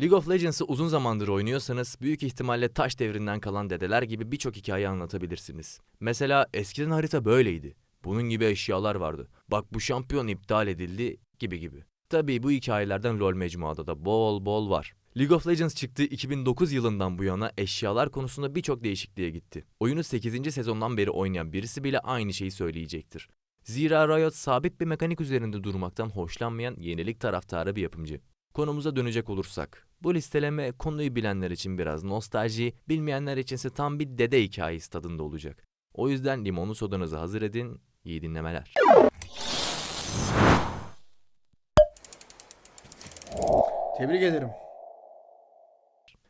League of Legends'ı uzun zamandır oynuyorsanız büyük ihtimalle taş devrinden kalan dedeler gibi birçok hikaye anlatabilirsiniz. Mesela eskiden harita böyleydi. Bunun gibi eşyalar vardı. Bak bu şampiyon iptal edildi gibi gibi. Tabii bu hikayelerden LoL mecmuada da bol bol var. League of Legends çıktığı 2009 yılından bu yana eşyalar konusunda birçok değişikliğe gitti. Oyunu 8. sezondan beri oynayan birisi bile aynı şeyi söyleyecektir. Zira Riot sabit bir mekanik üzerinde durmaktan hoşlanmayan yenilik taraftarı bir yapımcı. Konumuza dönecek olursak, bu listeleme konuyu bilenler için biraz nostalji, bilmeyenler içinse tam bir dede hikayesi tadında olacak. O yüzden limonlu sodanızı hazır edin, iyi dinlemeler. Tebrik ederim.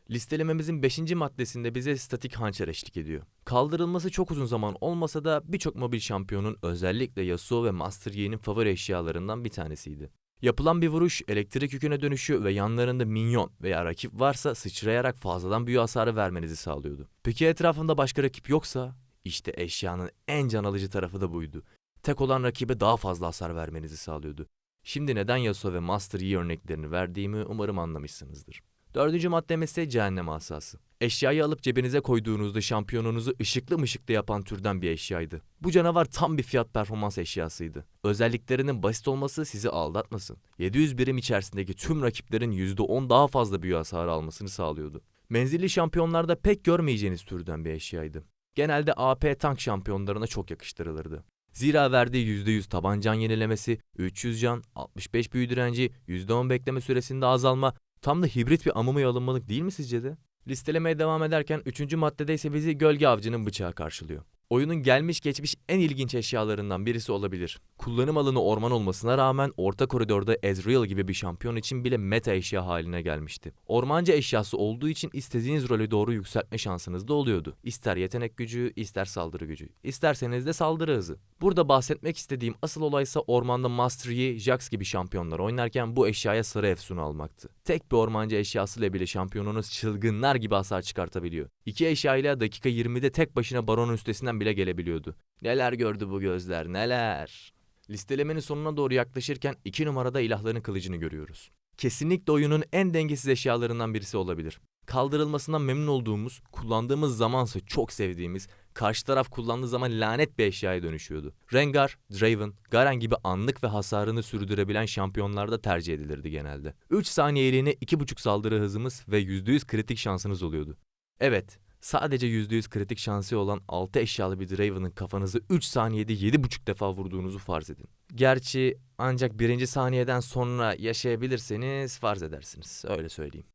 Listelememizin 5. maddesinde bize statik hançer eşlik ediyor. Kaldırılması çok uzun zaman olmasa da birçok mobil şampiyonun özellikle Yasuo ve Master Yi'nin favori eşyalarından bir tanesiydi. Yapılan bir vuruş elektrik yüküne dönüşü ve yanlarında minyon veya rakip varsa sıçrayarak fazladan büyü hasarı vermenizi sağlıyordu. Peki etrafında başka rakip yoksa? İşte eşyanın en can alıcı tarafı da buydu. Tek olan rakibe daha fazla hasar vermenizi sağlıyordu. Şimdi neden Yasuo ve Master Yi örneklerini verdiğimi umarım anlamışsınızdır. Dördüncü maddemiz ise cehennem asası. Eşyayı alıp cebinize koyduğunuzda şampiyonunuzu ışıklı mışıklı yapan türden bir eşyaydı. Bu canavar tam bir fiyat performans eşyasıydı. Özelliklerinin basit olması sizi aldatmasın. 700 birim içerisindeki tüm rakiplerin %10 daha fazla büyü hasarı almasını sağlıyordu. Menzilli şampiyonlarda pek görmeyeceğiniz türden bir eşyaydı. Genelde AP tank şampiyonlarına çok yakıştırılırdı. Zira verdiği %100 taban can yenilemesi, 300 can, 65 büyü direnci, %10 bekleme süresinde azalma, tam da hibrit bir amımaya alınmalık değil mi sizce de? Listelemeye devam ederken 3. maddede ise bizi gölge avcının bıçağı karşılıyor. Oyunun gelmiş geçmiş en ilginç eşyalarından birisi olabilir. Kullanım alanı orman olmasına rağmen orta koridorda Ezreal gibi bir şampiyon için bile meta eşya haline gelmişti. Ormancı eşyası olduğu için istediğiniz rolü doğru yükseltme şansınız da oluyordu. İster yetenek gücü, ister saldırı gücü. İsterseniz de saldırı hızı. Burada bahsetmek istediğim asıl olaysa ormanda Master Yi, Jax gibi şampiyonlar oynarken bu eşyaya sarı efsunu almaktı. Tek bir ormancı eşyasıyla bile şampiyonunuz çılgınlar gibi hasar çıkartabiliyor. İki eşyayla dakika 20'de tek başına baronun üstesinden bile gelebiliyordu. Neler gördü bu gözler neler. Listelemenin sonuna doğru yaklaşırken iki numarada ilahların kılıcını görüyoruz. Kesinlikle oyunun en dengesiz eşyalarından birisi olabilir. Kaldırılmasından memnun olduğumuz, kullandığımız zamansa çok sevdiğimiz, karşı taraf kullandığı zaman lanet bir eşyaya dönüşüyordu. Rengar, Draven, Garen gibi anlık ve hasarını sürdürebilen şampiyonlarda tercih edilirdi genelde. 3 saniyeliğine 2.5 saldırı hızımız ve %100 kritik şansınız oluyordu. Evet, sadece %100 kritik şansı olan 6 eşyalı bir Draven'ın kafanızı 3 saniyede 7.5 defa vurduğunuzu farz edin. Gerçi ancak birinci saniyeden sonra yaşayabilirseniz farz edersiniz. Öyle söyleyeyim.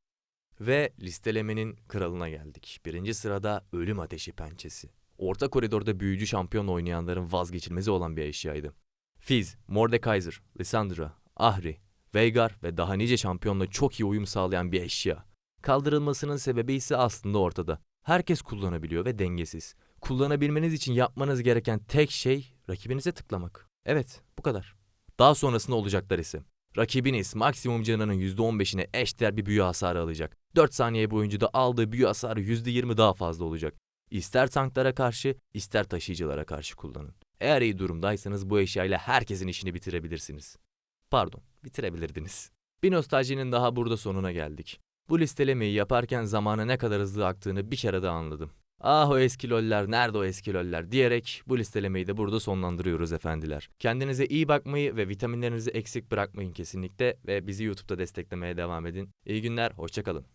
Ve listelemenin kralına geldik. Birinci sırada Ölüm Ateşi Pençesi. Orta koridorda büyücü şampiyon oynayanların vazgeçilmezi olan bir eşyaydı. Fizz, Mordekaiser, Lissandra, Ahri, Veigar ve daha nice şampiyonla çok iyi uyum sağlayan bir eşya. Kaldırılmasının sebebi ise aslında ortada. Herkes kullanabiliyor ve dengesiz. Kullanabilmeniz için yapmanız gereken tek şey rakibinize tıklamak. Evet, bu kadar. Daha sonrasında olacaklar ise. Rakibiniz maksimum canının %15'ine eşdeğer bir büyü hasarı alacak. 4 saniye boyunca da aldığı büyü hasarı %20 daha fazla olacak. İster tanklara karşı, ister taşıyıcılara karşı kullanın. Eğer iyi durumdaysanız bu eşyayla herkesin işini bitirebilirsiniz. Pardon, bitirebilirdiniz. Bir nostaljinin daha burada sonuna geldik. Bu listelemeyi yaparken zamanı ne kadar hızlı aktığını bir kere daha anladım. Ah o eski loller, nerede o eski loller diyerek bu listelemeyi de burada sonlandırıyoruz efendiler. Kendinize iyi bakmayı ve vitaminlerinizi eksik bırakmayın kesinlikle ve bizi YouTube'da desteklemeye devam edin. İyi günler, hoşçakalın.